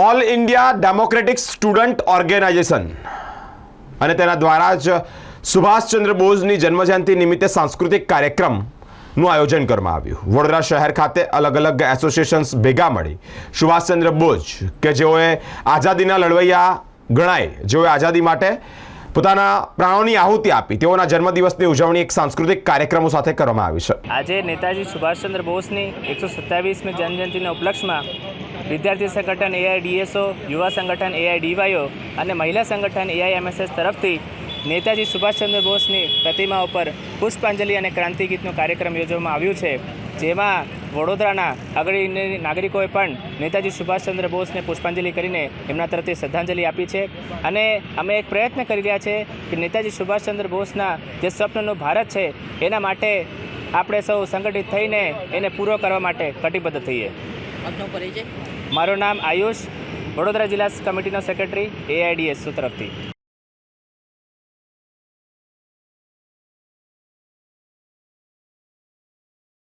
All India Democratic Student Organisation અને તેના દ્વારા જ સુભાષચંદ્ર બોઝની જન્મજયંતિ નિમિત્તે સાંસ્કૃતિક કાર્યક્રમનું આયોજન કરવામાં આવ્યું. વડોદરા શહેર ખાતે અલગ અલગ એસોસિએશન્સ ભેગા મળી. સુભાષચંદ્ર બોઝ, કે જેઓએ આઝાદીના લડવૈયા ગણાય, જેઓએ આઝાદી માટે પોતાના પ્રાણોની આહુતિ આપી, તેઓના જન્મદિવસની ઉજવણી એક સાંસ્કૃતિક કાર્યક્રમો સાથે કરવામાં આવી છે. આજે નેતાજી સુભાષચંદ્ર બોઝની એકસો સત્તાવીસમી જન્મજયંતિના ઉપલક્ષમાં વિદ્યાર્થી સંગઠન એઆઈડીએસઓ યુવા સંગઠન એઆઈડીવાયઓ અને મહિલા સંગઠન એઆઈએમએસએસ તરફથી નેતાજી સુભાષચંદ્ર બોઝની પ્રતિમા ઉપર પુષ્પાંજલિ અને ક્રાંતિ ગીતનો કાર્યક્રમ યોજવામાં આવ્યું છે. જેમાં વડોદરાના અગ્રણી નાગરિકોએ પણ નેતાજી સુભાષચંદ્ર બોઝને પુષ્પાંજલિ કરીને એમના તરફથી શ્રદ્ધાંજલિ આપી છે. અને અમે એક પ્રયત્ન કરી રહ્યા છે કે નેતાજી સુભાષચંદ્ર બોઝના જે સ્વપ્નનું ભારત છે, એના માટે આપણે સૌ સંગઠિત થઈને એને પૂરો કરવા માટે કટિબદ્ધ થઈએ. આપનો પરિચય? મારું નામ આયુષ. વડોદરા જિલ્લા કમિટીનો સેક્રેટરી એઆઈડીએસ તરફથી.